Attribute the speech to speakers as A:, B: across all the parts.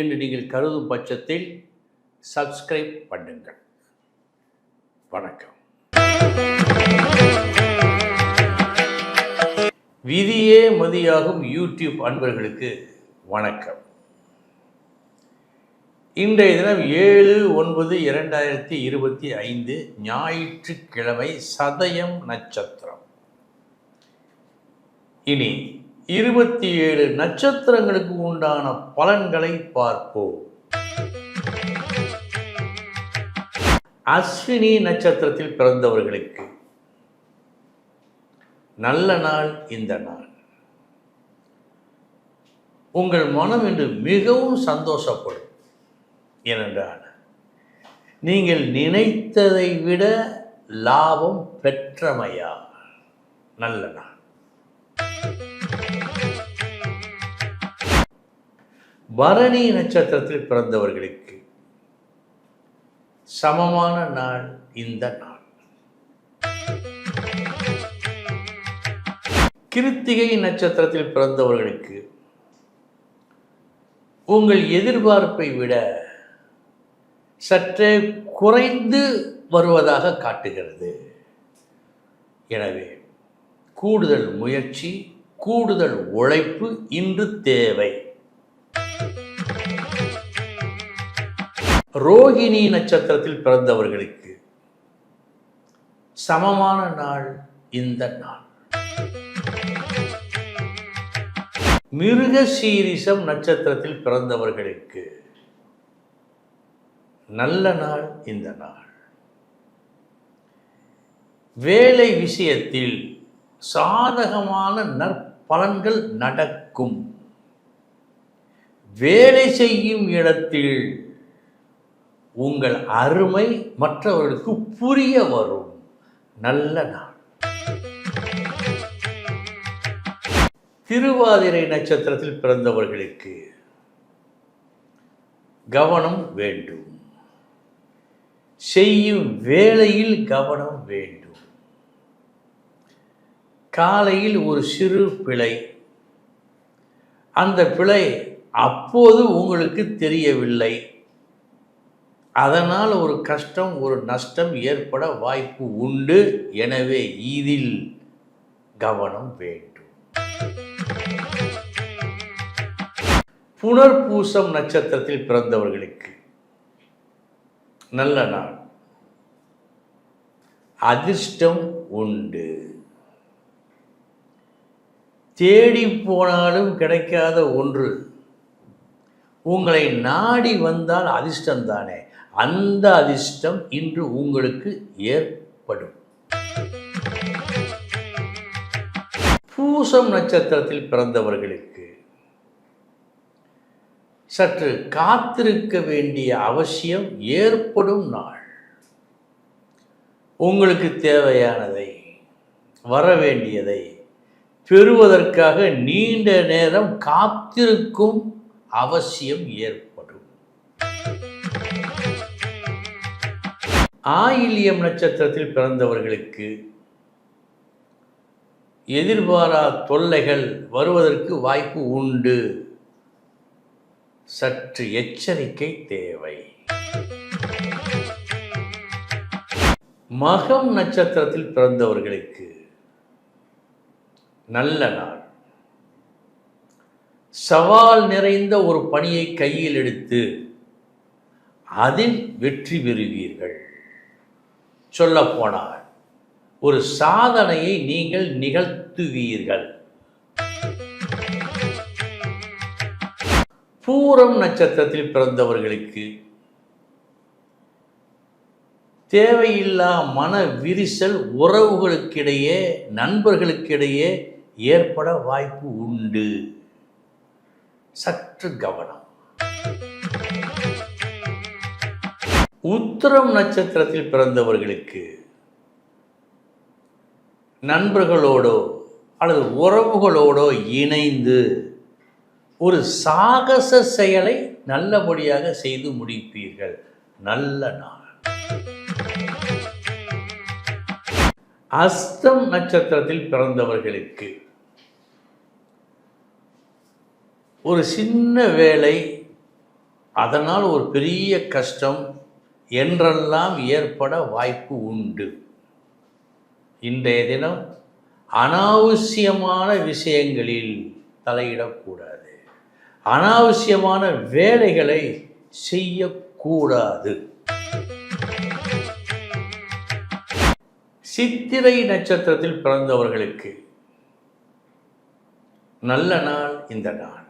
A: என்று நீங்கள் கருதும் பட்சத்தில் சப்ஸ்கிரைப் பண்ணுங்கள். வணக்கம். விதியே மதியாகும் யூடியூப் அன்பர்களுக்கு வணக்கம். இன்றைய தினம் ஏழு ஒன்பது இரண்டாயிரத்தி இருபத்தி ஐந்து ஞாயிற்றுக்கிழமை சதயம் நட்சத்திரம். இனி இருபத்தி ஏழு நட்சத்திரங்களுக்கு உண்டான பலன்களை பார்ப்போம். அஸ்வினி நட்சத்திரத்தில் பிறந்தவர்களுக்கு நல்ல நாள் இந்த நாள். உங்கள் மனம் இன்று மிகவும் சந்தோஷப்படும். ஏனென்றால் நீங்கள் நினைத்ததை விட லாபம் பெற்றமையா? நல்ல நாள். பரணி நட்சத்திரத்தில் பிறந்தவர்களுக்கு சமமான நாள் இந்த நாள். கிருத்திகை நட்சத்திரத்தில் பிறந்தவர்களுக்கு உங்கள் எதிர்பார்ப்பை விட சற்றே குறைந்து வருவதாக காட்டுகிறது. எனவே கூடுதல் முயற்சி கூடுதல் உழைப்பு இன்று தேவை. ரோகிணி நட்சத்திரத்தில் பிறந்தவர்களுக்கு சமமான நாள் இந்த நாள். மிருகசீரிசம் நட்சத்திரத்தில் பிறந்தவர்களுக்கு நல்ல நாள் இந்த நாள். வேலை விஷயத்தில் சாதகமான நற்பலன்கள் நடக்கும். வேலை செய்யும் இடத்தில் உங்கள் அருமை மற்றவர்களுக்கு புரிய வரும். நல்ல நாள். திருவாதிரை நட்சத்திரத்தில் பிறந்தவர்களுக்கு கவனம் வேண்டும். செய்யும் வேளையில் கவனம் வேண்டும். காலையில் ஒரு சிறு பிழை. அந்த பிழை அப்போது உங்களுக்கு தெரியவில்லை. அதனால் ஒரு கஷ்டம் ஒரு நஷ்டம் ஏற்பட வாய்ப்பு உண்டு. எனவே இதில் கவனம் வேண்டும். புனர்பூசம் நட்சத்திரத்தில் பிறந்தவர்களுக்கு நல்ல நாள். அதிர்ஷ்டம் உண்டு. தேடி போனாலும் கிடைக்காத ஒன்று. உங்களை நாடி வந்தால் அதிர்ஷ்டம் தானே? அந்த அதிர்ஷ்டம் இன்று உங்களுக்கு ஏற்படும். பூசம் நட்சத்திரத்தில் பிறந்தவர்களுக்கு சற்று காத்திருக்க வேண்டிய அவசியம் ஏற்படும் நாள். உங்களுக்கு தேவையானதை வர வேண்டியதை பெறுவதற்காக நீண்ட நேரம் காத்திருக்கும் அவசியம் ஏற்படும். ஆயில்யம் நட்சத்திரத்தில் பிறந்தவர்களுக்கு எதிர்பாரா தொல்லைகள் வருவதற்கு வாய்ப்பு உண்டு. சற்று எச்சரிக்கை தேவை. மகம் நட்சத்திரத்தில் பிறந்தவர்களுக்கு நல்ல நாள். சவால் நிறைந்த ஒரு பணியை கையில் எடுத்து அதில் வெற்றி பெறுவீர்கள். சொல்லப்போனால் ஒரு சாதனையை நீங்கள் நிகழ்த்துவீர்கள். பூரம் நட்சத்திரத்தில் பிறந்தவர்களுக்கு தேவையில்லா மன விரிசல் உறவுகளுக்கிடையே நண்பர்களுக்கிடையே ஏற்பட வாய்ப்பு உண்டு. சற்று கவனம். உத்திரம் நட்சத்திரத்தில் பிறந்தவர்களுக்கு நண்பர்களோடோ அல்லது உறவுகளோடோ இணைந்து ஒரு சாகச செயலை நல்லபடியாக செய்து முடிப்பீர்கள். நல்ல நாள். அஸ்தம் நட்சத்திரத்தில் பிறந்தவர்களுக்கு ஒரு சின்ன வேலை அதனால் ஒரு பெரிய கஷ்டம் என்றெல்லாம் ஏற்பட வாய்ப்பு உண்டு. இன்றைய தினம் அனாவசியமான விஷயங்களில் தலையிடக்கூடாது. அனாவசியமான வேலைகளை செய்யக்கூடாது. சித்திரை நட்சத்திரத்தில் பிறந்தவர்களுக்கு நல்ல நாள் இந்த நாள்.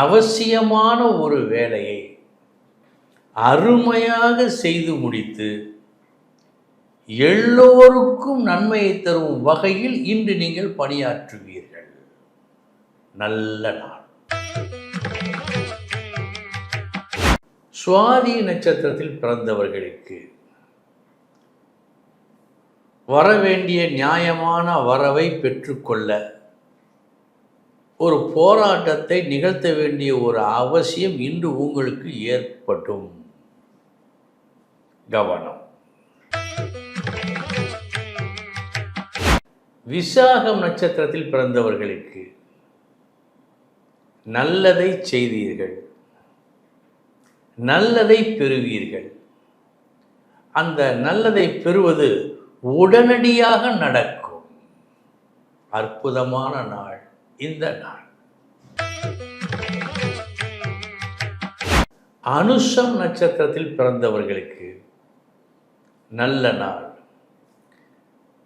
A: அவசியமான ஒரு வேலையை அருமையாக செய்து முடித்து எல்லோருக்கும் நன்மையை தரும் வகையில் இன்று நீங்கள் பணியாற்றுவீர்கள். நல்ல நாள். சுவாதி நட்சத்திரத்தில் பிறந்தவர்களுக்கு வரவேண்டிய நியாயமான வரவை பெற்றுக்கொள்ள ஒரு போராட்டத்தை நிகழ்த்த வேண்டிய ஒரு அவசியம் இன்று உங்களுக்கு ஏற்படும். கவனம். விசாகம் நட்சத்திரத்தில் பிறந்தவர்களுக்கு நல்லதை செய்தீர்கள். நல்லதை பெறுவீர்கள். அந்த நல்லதை பெறுவது உடனடியாக நடக்கும். அற்புதமான நாள். இந்த நாள். அனுஷம் நட்சத்திரத்தில் பிறந்தவர்களுக்கு நல்ல நாள்.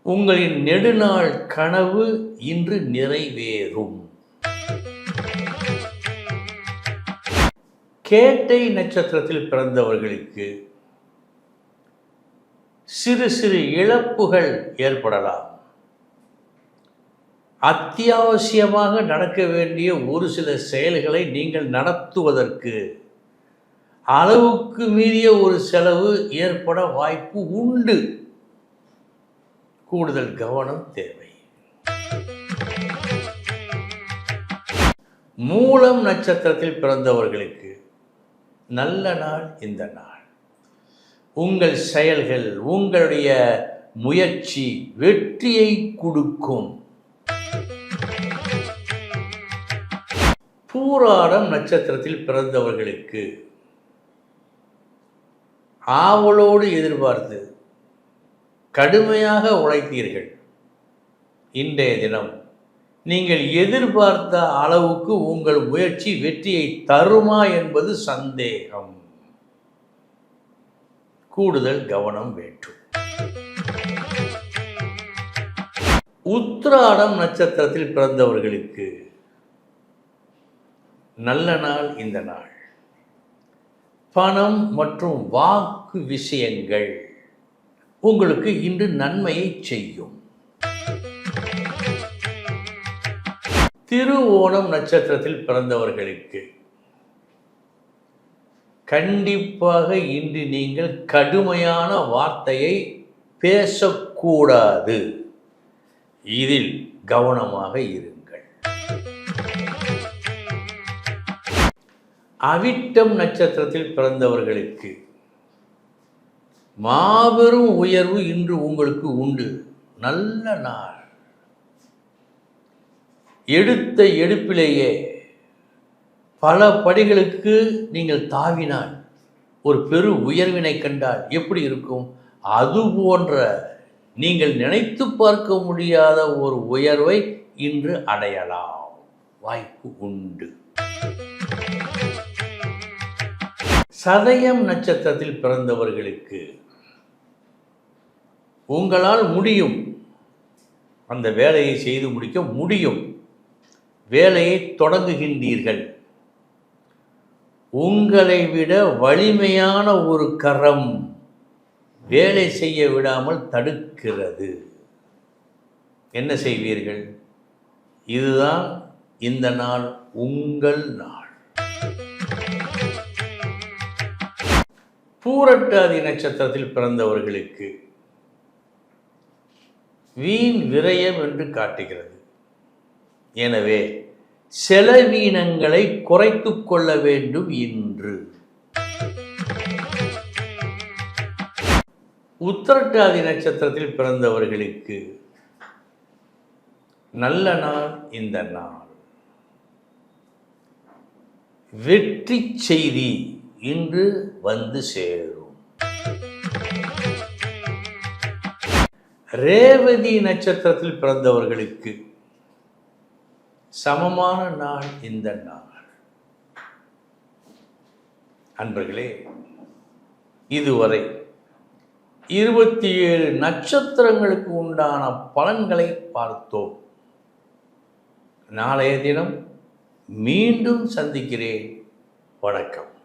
A: உங்களின் நெடுநாள் கனவு இன்று நிறைவேறும். கேட்டை நட்சத்திரத்தில் பிறந்தவர்களுக்கு சிறு சிறு இழப்புகள் ஏற்படலாம். அத்தியாவசியமாக நடக்க வேண்டிய ஒரு சில செயல்களை நீங்கள் நடத்துவதற்கு அளவுக்கு மீறிய ஒரு செலவு ஏற்பட வாய்ப்பு உண்டு. கூடுதல் கவனம் தேவை. மூலம் நட்சத்திரத்தில் பிறந்தவர்களுக்கு நல்ல நாள் இந்த நாள். உங்கள் செயல்கள் உங்களுடைய முயற்சி வெற்றியை கொடுக்கும். பூராடம் நட்சத்திரத்தில் பிறந்தவர்களுக்கு ஆவலோடு எதிர்பார்த்து கடுமையாக உழைத்தீர்கள். இன்றைய தினம் நீங்கள் எதிர்பார்த்த அளவுக்கு உங்கள் முயற்சி வெற்றியை தருமா என்பது சந்தேகம். கூடுதல் கவனம் வேண்டும். உத்ராடம் நட்சத்திரத்தில் பிறந்தவர்களுக்கு நல்ல நாள் இந்த நாள். பணம் மற்றும் வாக்கு விஷயங்கள் உங்களுக்கு இன்று நன்மையை செய்யும். திருவோணம் நட்சத்திரத்தில் பிறந்தவர்களுக்கு கண்டிப்பாக இன்று நீங்கள் கடுமையான வார்த்தையை பேசக்கூடாது. இதில் கவனமாக இருங்கள். அவிட்டம் நட்சத்திரத்தில் பிறந்தவர்களுக்கு மாபெரும் உயர்வு இன்று உங்களுக்கு உண்டு. நல்ல நாள். எடுத்த எடுப்பிலேயே பல படிகளுக்கு நீங்கள் தாவினால் ஒரு பெரு உயர்வினை கண்டால் எப்படி இருக்கும்? அது போன்ற நீங்கள் நினைத்து பார்க்க முடியாத ஒரு உயர்வை இன்று அடையலாம். வாய்ப்பு உண்டு. சதயம் நட்சத்திரத்தில் பிறந்தவர்களுக்கு உங்களால் முடியும். அந்த வேலையை செய்து முடிக்க முடியும். வேலையை தொடங்குகின்றீர்கள். உங்களை விட வலிமையான ஒரு கரம் வேலை செய்ய விடாமல் தடுக்கிறது. என்ன செய்வீர்கள்? இதுதான் இந்த நாள் உங்கள் நாள். பூரட்டாதி நட்சத்திரத்தில் பிறந்தவர்களுக்கு வீண் விரயம் என்று காட்டுகிறது. எனவே செலவீனங்களை குறைத்து கொள்ள வேண்டும் இன்று. உத்திரட்டாதி நட்சத்திரத்தில் பிறந்தவர்களுக்கு நல்ல நாள் இந்த நாள். வெற்றி செய்தி இன்று வந்து சேரும். ரேவதி நட்சத்திரத்தில் பிறந்தவர்களுக்கு சமமான நாள் இந்த நாள். அன்பர்களே இதுவரை இருபத்தி ஏழு நட்சத்திரங்களுக்கு உண்டான பலன்களை பார்த்தோம். நாளைய தினம் மீண்டும் சந்திக்கிறேன். வணக்கம்.